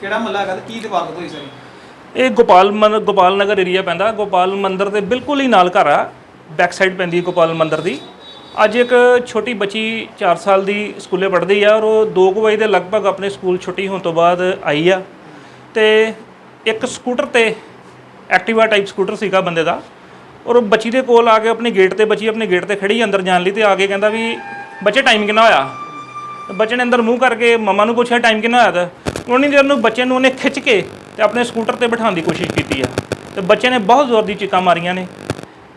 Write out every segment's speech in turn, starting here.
ਕਿਹੜਾ ਮਹੱਲਾ ਹੈਗਾ ਤੇ ਕੀ ਤੇ ਹੋਈ ਸਾਰੀ? ਇਹ ਗੋਪਾਲ ਮਨ, ਗੋਪਾਲ ਨਗਰ ਏਰੀਆ ਪੈਂਦਾ। ਗੋਪਾਲ ਮੰਦਿਰ ਦੇ ਬਿਲਕੁਲ ਹੀ ਨਾਲ ਘਰ ਆ। ਬੈਕ ਸਾਈਡ ਪੈਂਦੀ ਹੈ ਗੋਪਾਲ ਮੰਦਿਰ ਦੀ। ਅੱਜ ਇੱਕ ਛੋਟੀ ਬੱਚੀ 4 ਸਾਲ ਦੀ ਸਕੂਲੇ ਪੜ੍ਹਦੀ ਆ ਔਰ ਉਹ 2 ਵਜੇ ਦੇ ਲਗਭਗ ਆਪਣੇ ਸਕੂਲ ਛੁੱਟੀ ਹੋਣ ਤੋਂ ਬਾਅਦ ਆਈ ਆ। ਤੇ ਇੱਕ ਸਕੂਟਰ ਤੇ ਐਕਟਿਵਾ ਟਾਈਪ ਸਕੂਟਰ ਸੀਗਾ ਬੰਦੇ ਦਾ। ਔਰ ਉਹ ਬੱਚੀ ਦੇ ਕੋਲ ਆ ਕੇ ਆਪਣੇ ਗੇਟ ਤੇ, ਬੱਚੀ ਆਪਣੇ ਗੇਟ ਤੇ ਖੜੀ ਅੰਦਰ ਜਾਣ ਲਈ ਤੇ ਆ ਕੇ ਕਹਿੰਦਾ ਵੀ, ਬੱਚੇ ਟਾਈਮ ਕਿੰਨਾ ਹੋਇਆ? ਬੱਚੇ ਨੇ ਅੰਦਰ ਮੂੰਹ ਕਰਕੇ, ਮਮਾ ਨੂੰ ਪੁੱਛਿਆ ਟਾਈਮ ਕਿੰਨਾ ਹੋਇਆ? ਤਾਂ ਉਨੀ ਦੇਰ ਨੂੰ ਬੱਚੇ ਨੂੰ ਉਹਨੇ ਖਿੱਚ ਕੇ ਤੇ ਆਪਣੇ ਸਕੂਟਰ ਤੇ ਬਿਠਾਉਣ ਦੀ ਕੋਸ਼ਿਸ਼ ਕੀਤੀ ਆ। ਤੇ ਬੱਚੇ ਨੇ ਬਹੁਤ ਜ਼ੋਰ ਦੀ ਚੀਕਾਂ ਮਾਰੀਆਂ ਨੇ।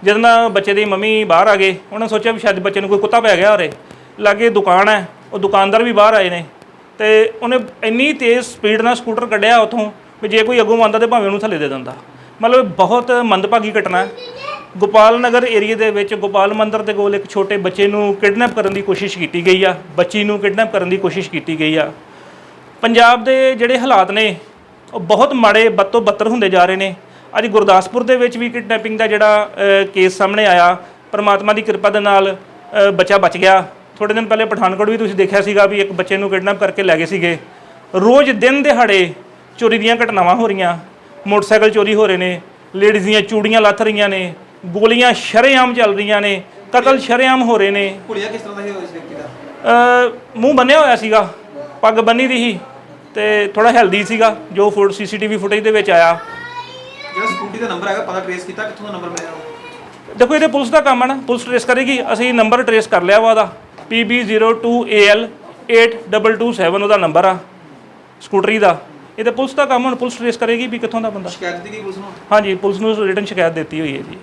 ਜਦੋਂ ਨਾ ਬੱਚੇ ਦੀ ਮੰਮੀ ਬਾਹਰ ਆ ਗਏ, ਉਹਨਾਂ ਸੋਚਿਆ ਵੀ ਸ਼ਾਇਦ ਬੱਚੇ ਨੂੰ ਕੋਈ ਕੁੱਤਾ ਪੈ ਗਿਆ ਹੋਰੇ ਲਾਗੇ ਦੁਕਾਨ ਹੈ, ਉਹ ਦੁਕਾਨਦਾਰ ਵੀ ਬਾਹਰ ਆਏ ਨੇ। ਤੇ ਉਹਨੇ ਇੰਨੀ ਤੇਜ਼ ਸਪੀਡ ਨਾਲ ਸਕੂਟਰ ਕੱਢਿਆ ਉਥੋਂ ਵੀ ਜੇ ਕੋਈ ਅੱਗੋਂ ਆਉਂਦਾ ਤੇ ਭਾਵੇਂ ਉਹਨੂੰ ਥੱਲੇ ਦੇ ਦਿੰਦਾ। ਮਤਲਬ ਬਹੁਤ ਮੰਦਭਾਗੀ ਘਟਨਾ ਹੈ। ਗੋਪਾਲ ਨਗਰ ਏਰੀਆ ਦੇ ਵਿੱਚ ਗੋਪਾਲ ਮੰਦਿਰ ਦੇ ਕੋਲ ਇੱਕ ਛੋਟੇ ਬੱਚੇ ਨੂੰ ਕਿਡਨੈਪ ਕਰਨ ਦੀ ਕੋਸ਼ਿਸ਼ ਕੀਤੀ ਗਈ ਆ। ਬੱਚੀ ਨੂੰ ਕਿਡਨੈਪ ਕਰਨ ਦੀ ਕੋਸ਼ਿਸ਼ ਕੀਤੀ ਗਈ ਆ। ਪੰਜਾਬ ਦੇ ਜਿਹੜੇ ਹਾਲਾਤ ਨੇ ਉਹ ਬਹੁਤ ਮਾੜੇ ਬੱਤੋਂ ਬੱਤਰ ਹੁੰਦੇ ਜਾ ਰਹੇ ਨੇ। ਅੱਜ ਗੁਰਦਾਸਪੁਰ ਦੇ ਵਿੱਚ ਵੀ ਕਿਡਨੈਪਿੰਗ ਦਾ ਜਿਹੜਾ ਕੇਸ ਸਾਹਮਣੇ ਆਇਆ। ਪਰਮਾਤਮਾ ਦੀ ਕਿਰਪਾ ਦੇ ਨਾਲ ਬੱਚਾ ਬਚ ਗਿਆ। ਥੋੜੇ ਦਿਨ ਪਹਿਲੇ ਪਠਾਨਕੋਟ ਵੀ ਤੁਸੀਂ ਦੇਖਿਆ ਸੀਗਾ ਵੀ ਇੱਕ ਬੱਚੇ ਨੂੰ ਕਿਡਨੈਪ ਕਰਕੇ ਲੈ ਗਏ ਸੀਗੇ। ਰੋਜ਼ ਦਿਨ ਦਿਹਾੜੇ ਚੋਰੀ ਦੀਆਂ ਘਟਨਾਵਾਂ ਹੋ ਰਹੀਆਂ। ਮੋਟਰਸਾਈਕਲ ਚੋਰੀ ਹੋ ਰਹੇ ਨੇ। ਲੇਡੀਜ਼ ਦੀਆਂ ਚੂੜੀਆਂ ਲੱਥ ਰਹੀਆਂ ਨੇ। ਗੋਲੀਆਂ ਸ਼ਰੇਆਮ ਚੱਲ ਰਹੀਆਂ ਨੇ। ਕਤਲ ਸ਼ਰੇਆਮ ਹੋ ਰਹੇ ਨੇ। ਕੁੜੀਆ ਕਿਸ ਤਰ੍ਹਾਂ ਦਾ ਸੀ ਇਸ ਵਿਅਕਤੀ ਦਾ? ਅ, ਮੂੰਹ ਬੰਨਿਆ ਹੋਇਆ ਸੀਗਾ। ਪੱਗ ਬੰਨੀ ਦੀ ਸੀ। ਤੇ ਥੋੜਾ ਹੈਲਦੀ ਸੀਗਾ ਜੋ ਫੁਟ ਸੀਸੀਟੀਵੀ ਫੁਟੇਜ ਦੇ ਵਿੱਚ ਆਇਆ। ਜਿਹੜਾ ਸਕੂਟੀ ਦਾ ਨੰਬਰ ਹੈਗਾ ਪਤਾ ਟ੍ਰੇਸ ਕੀਤਾ ਕਿੱਥੋਂ ਦਾ ਨੰਬਰ ਮਿਲਿਆ ਉਹ? ਦੇਖੋ ਇਹਦੇ ਪੁਲਿਸ ਦਾ ਕੰਮ ਹੈ ਨਾ ਪੁਲਿਸ ਟ੍ਰੇਸ ਕਰੇਗੀ ਅਸੀਂ ਨੰਬਰ ਟ੍ਰੇਸ ਕਰ ਲਿਆ ਵਾ ਉਹਦਾ। PB02AL 8227 ਉਹਦਾ ਨੰਬਰ ਆ ਸਕੂਟਰੀ ਦਾ। ਇਹਦੇ ਪੁਲਿਸ ਦਾ ਕੰਮ ਹੁਣ ਪੁਲਿਸ ਟ੍ਰੇਸ ਕਰੇਗੀ ਵੀ ਕਿੱਥੋਂ ਦਾ ਬੰਦਾ। ਸ਼ਿਕਾਇਤ ਦਿੱਤੀ ਗਈ ਪੁਲਿਸ ਨੂੰ? ਹਾਂਜੀ ਪੁਲਿਸ ਨੂੰ ਰਿਟਨ ਸ਼ਿਕਾਇਤ ਦਿੱਤੀ ਹੋਈ ਹੈ ਜੀ।